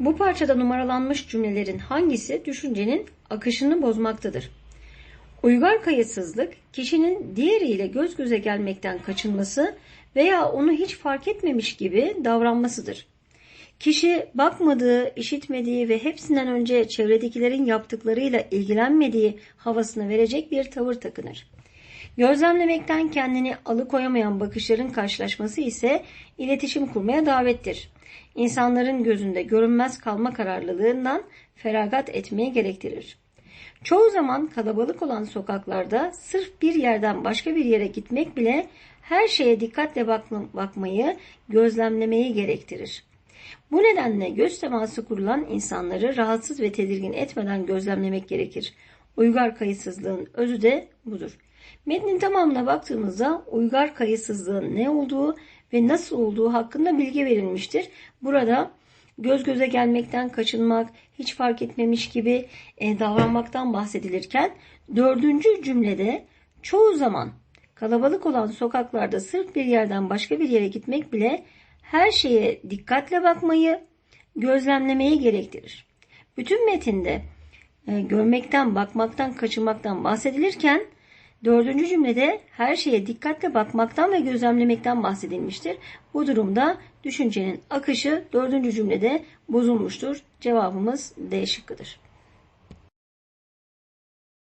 Bu parçada numaralanmış cümlelerin hangisi düşüncenin akışını bozmaktadır? Uygar kayıtsızlık, kişinin diğeriyle göz göze gelmekten kaçınması veya onu hiç fark etmemiş gibi davranmasıdır. Kişi bakmadığı, işitmediği ve hepsinden önce çevredekilerin yaptıklarıyla ilgilenmediği havasını verecek bir tavır takınır. Gözlemlemekten kendini alıkoyamayan bakışların karşılaşması ise iletişim kurmaya davettir. İnsanların gözünde görünmez kalma kararlılığından feragat etmeye gerektirir. Çoğu zaman kalabalık olan sokaklarda sırf bir yerden başka bir yere gitmek bile her şeye dikkatle bakmayı, gözlemlemeyi gerektirir. Bu nedenle göz teması kurulan insanları rahatsız ve tedirgin etmeden gözlemlemek gerekir. Uygar kayıtsızlığın özü de budur. Metnin tamamına baktığımızda uygar kayıtsızlığın ne olduğu ve nasıl olduğu hakkında bilgi verilmiştir. Burada göz göze gelmekten kaçınmak, hiç fark etmemiş gibi e, davranmaktan bahsedilirken dördüncü cümlede çoğu zaman kalabalık olan sokaklarda sırf bir yerden başka bir yere gitmek bile her şeye dikkatle bakmayı, gözlemlemeyi gerektirir. Bütün metinde e, görmekten, bakmaktan, kaçınmaktan bahsedilirken dördüncü cümlede her şeye dikkatle bakmaktan ve gözlemlemekten bahsedilmiştir. Bu durumda düşüncenin akışı dördüncü cümlede bozulmuştur. Cevabımız D şıkkıdır.